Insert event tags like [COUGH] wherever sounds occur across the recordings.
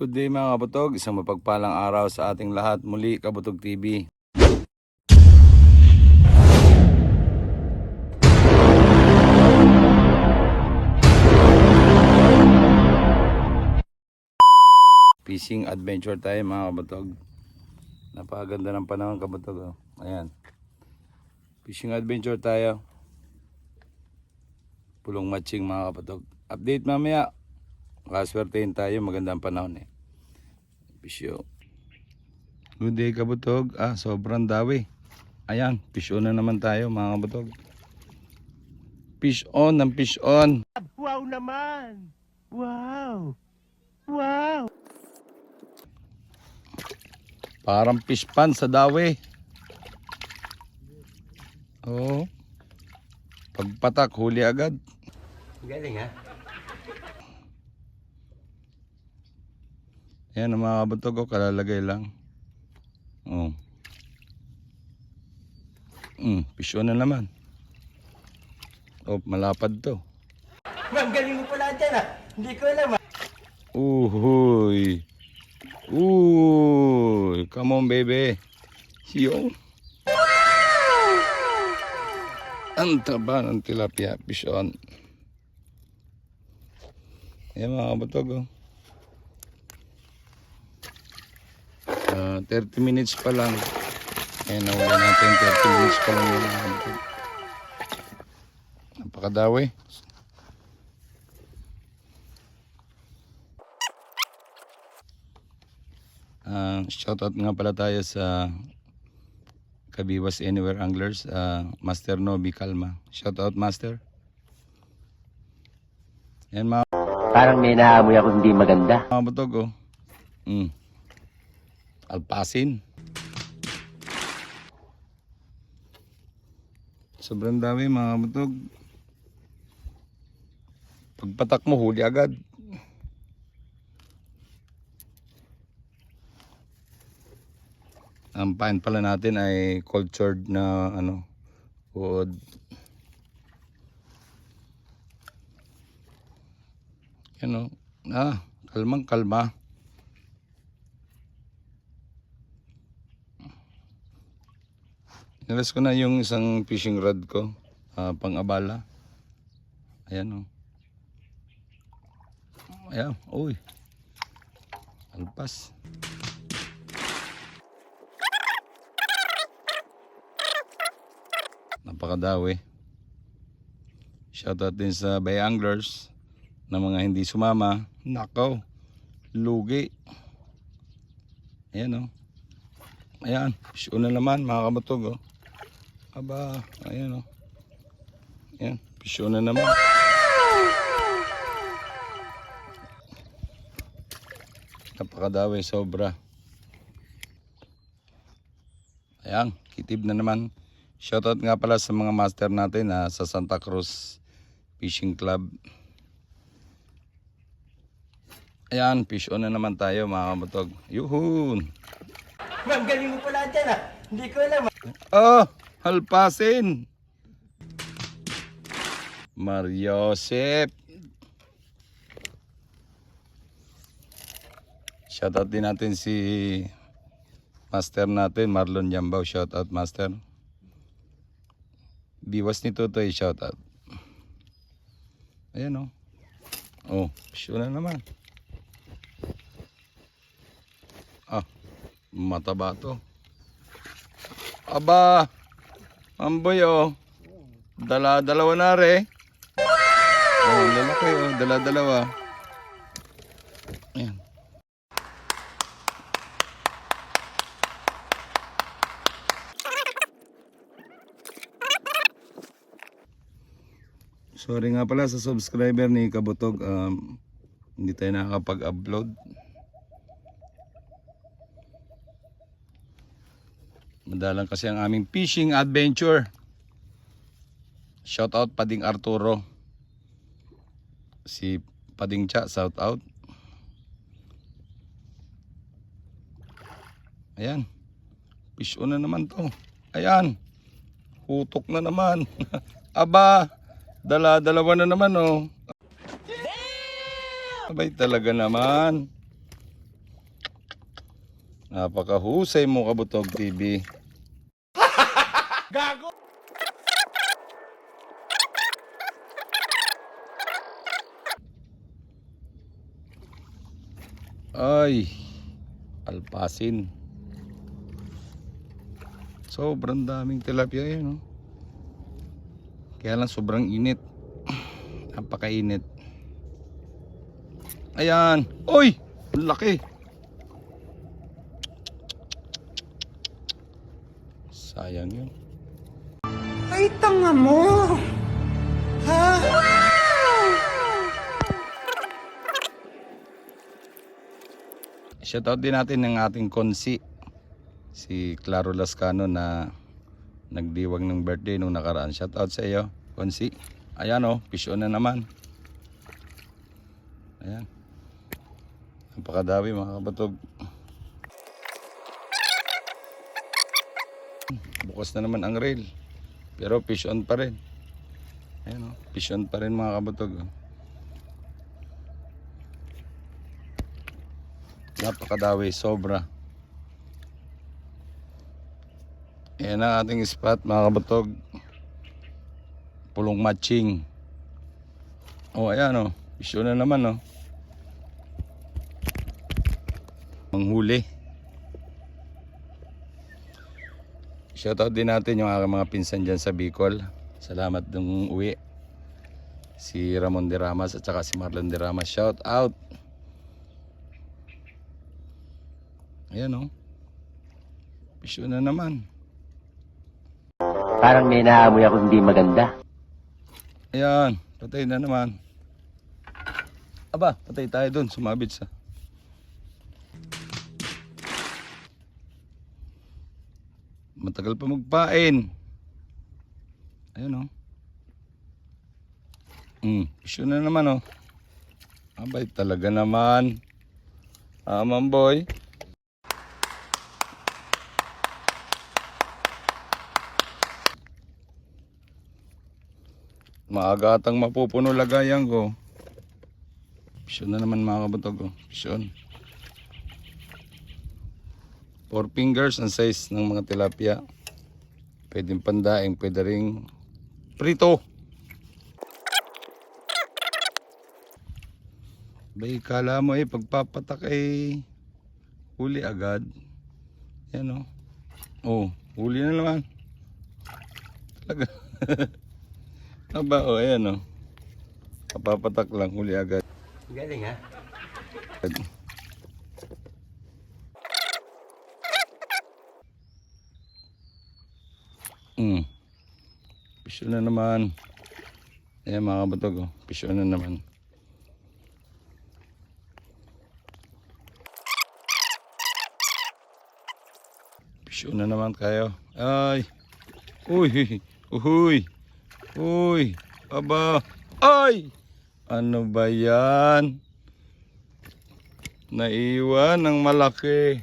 Good day mga kabutog, isang mapagpalang araw sa ating lahat. Muli, Kabutog TV. Fishing adventure tayo mga kabutog. Napakaganda ng panahon kabutog. Oh. Ayan. Fishing adventure tayo. Pulong matching mga kabutog. Update mamaya. Kaswertein tayo, magandang panahon eh. Pisyo. Good day kabutog. Ah, sobrang dawi. Ayan, fish on na naman tayo mga kabutog. Fish on ng fish on. Wow naman! Wow! Wow! Parang fish pan sa dawi. Oo. Pagpatak, huli agad. Galing ha? Ayan ang mga kabutog ko, kalalagay lang. Oh. Mm, fish on na naman. Oh, malapad to. Ang galing mo pala dyan ha? Hindi ko alam ha? Uhuy. Uy. Come on, baby. Yo. Ang taba ng tilapia. Fish on. Ayan mga kabutog. Oh. Ah, 30 minutes pa lang. Ayan, nawala natin 30 minutes pa lang yung kabutog. Napakadawi. Ah, shoutout nga pala tayo sa Kabiwas Anywhere Anglers, ah, Master Nobi Kalma. Shoutout Master. Yan mga Parang may naamoy ako hindi maganda. mga butog oh. Mm. Alpasin. Sobrang dami mga butog. Pagpatak mo, huli agad. Ang pain pala natin ay cultured na ano, wood. Yan o. Ah, kalmang kalma. Nilas ko na yung isang fishing rod ko, ah, pang abala. Ayan o. Ayan, uy. Alpas. Napakadawi. Shoutout din sa Bay Anglers na mga hindi sumama. Nakaw. Lugi. Ayan o. Ayan. Show na naman mga kabatog o. Aba. Ayan o. Ayan. Show na naman. Napakadawi sobra. Ayan. Kitib na naman. Shoutout nga pala sa mga master natin na sa Santa Cruz Fishing Club. Ayan, fish on na naman tayo mga kabutog. Yuhun! Ang galing mo pala dyan ha? Hindi ko alam ha? Oh, halpasin! Mariosep! Shoutout din natin si master natin, Marlon Yambao. Shoutout master. Biwas ni Totoy, shoutout. Ayan oh. Oh, fish on na naman. Ah, mataba to. Aba, amboy oh. Dala, dalawa na re. Oh, lalaki oh, dala, dalawa. Ayan. Sorry nga pala sa subscriber ni Kabutog. Um, hindi tayo nakakapag-upload. Madalang kasi ang aming fishing adventure. Shout out Pading Arturo. Si Pading Cha, shout out. Ayan. Fish on na naman to. Ayan. Hutok na naman. [LAUGHS] Aba, dala dalawa na naman oh. Abay talaga naman. Napakahusay mo kabutog TV. Ay, alpasin. Sobrang daming tilapia yun. Oh. Kaya lang sobrang init. [CLEARS THROAT] Napakainit. Ayan. Ang laki. Sayang yun. Ay, tanga mo! Ha? Shoutout din natin ng ating konsi. Si Claro Lascano na nagdiwang ng birthday nung nakaraan. Shoutout sa iyo, konsi. Ayan oh, pisyon na naman. Ayan. Napakadawi mga kabatog. Bukas na naman ang rail. Pero fish on pa rin. Ayan o, fish on pa rin mga kabatog. Napakadawi, sobra. Ayan ang ating spot mga kabatog. Pulong matching. Oh, ayan oh. Isyo na naman oh. Manghuli. Shoutout din natin yung aking mga pinsan dyan sa Bicol. Salamat nung uwi. Si Ramon de Ramas at saka si Marlon de Ramas. Shout out. Ayan oh. Pisyo na naman. Parang may naamoy ako hindi maganda. Ayan, patay na naman. Aba, patay tayo dun, sumabit sa. Matagal pa magpain. Ayan oh. Hmm, issue na naman oh. Abay, talaga naman. Aman boy. Maagatang mapupuno lagayan ko. Pisyon na naman mga kabutog. Oh. Pisyon. Four fingers ang size ng mga tilapia. Pwedeng pandaing, pwede ring prito. Bay, kala mo eh, pagpapatak ay huli agad. Yan oh. Oh, huli na naman. Talaga. [LAUGHS] Aba, oh, ayan oh. Kapapatak lang, huli agad. Galing ha? Hmm. Pisyo na naman. Ayan mga kabatog, oh. pisyo na naman. Pisyo na naman kayo. Ay! Uy! Uy! Uy! Aba! Ay! Ano ba yan? Naiwan ng malaki.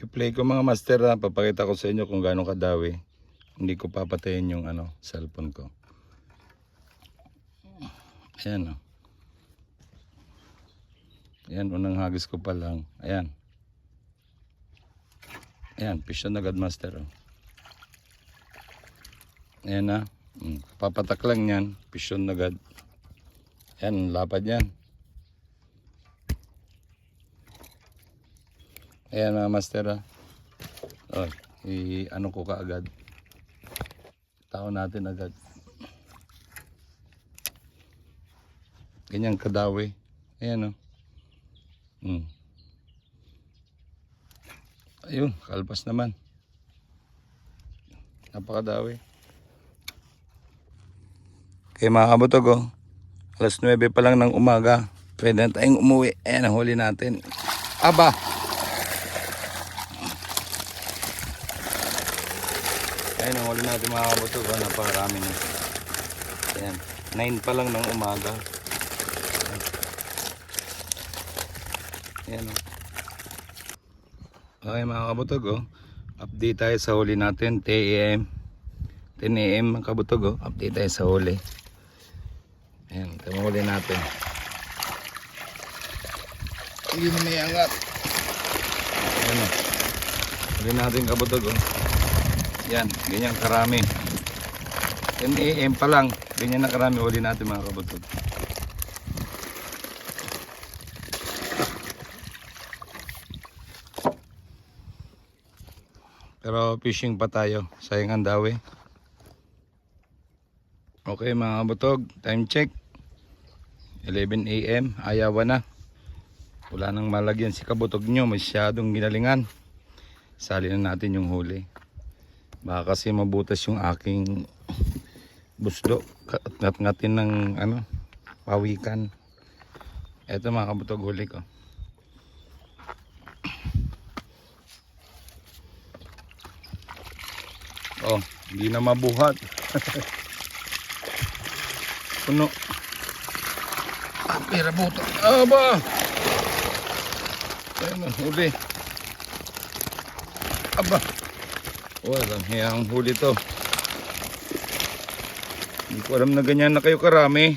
I-play ko mga master ha. Papakita ko sa inyo kung gaano kadawi. Hindi ko papatayin yung ano, cellphone ko. Ayan o. Ayan, unang hagis ko pa lang. Ayan. Ayan, pisyon agad master. Oh. Ayan na. Mm, papatak lang yan. Pisyon agad. Ayan, lapad yan. Ayan mga master ah. Oh, i ano ko kaagad. Tao natin agad. Ganyan kadawi. Ayan oh. Hmm. Ayun, kalpas naman. Napakadawi. Kaya mga kabutog oh. Alas 9 pa lang ng umaga. Pwede na tayong umuwi. Ayan ang huli natin. Aba! Ayan ang huli natin mga kabutog. Oh, napakarami na. Ayan. 9 pa lang ng umaga. Ayan oh. Okay mga kabutog oh. Update tayo sa huli natin. 10 a.m. 10 a.m. mga kabutog oh. Update tayo sa huli. Ayan, tumuli natin. Hindi na may angat. Ayan o. Huli natin kabutog o. Yan, ganyan karami. 10 AM pa lang. Ganyan na karami huli natin mga kabutog. Pero fishing pa tayo. Sayang ang dawi. Okay mga kabutog, time check. 11 AM, ayawa na. Wala nang malagyan si kabutog nyo, masyadong ginalingan. Sali na natin yung huli. Baka kasi mabutas yung aking busdo. Ngat-ngatin ng ano, pawikan. Eto mga kabutog huli ko. Oh, hindi na mabuhat. [LAUGHS] Puno. Ah, pira buto. Aba! Ayun na, huli. Aba! Walang hiyang huli to. Hindi ko alam na ganyan na kayo karami.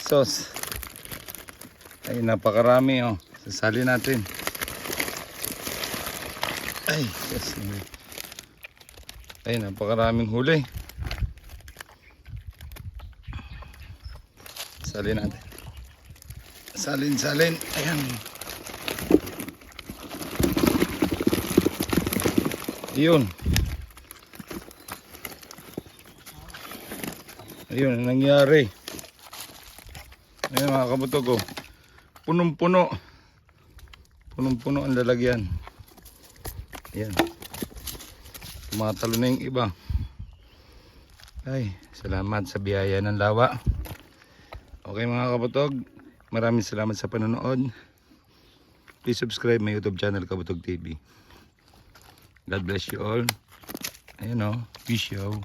Sos. Ay, napakarami oh. Sasali natin. Ay, sos. Ay, napakaraming huli. Salin natin. Salin, salin. Ayan. Yun. Ayun, ang nangyari. Ayun mga kabutog ko. Punong-puno. Punong-puno ang lalagyan. Ayan. Tumatalo na yung iba. Ay, salamat sa biyaya ng lawa. Okay mga kabutog, maraming salamat sa panonood. Please subscribe my YouTube channel Kabutog TV. God bless you all. Ayan o, fish you.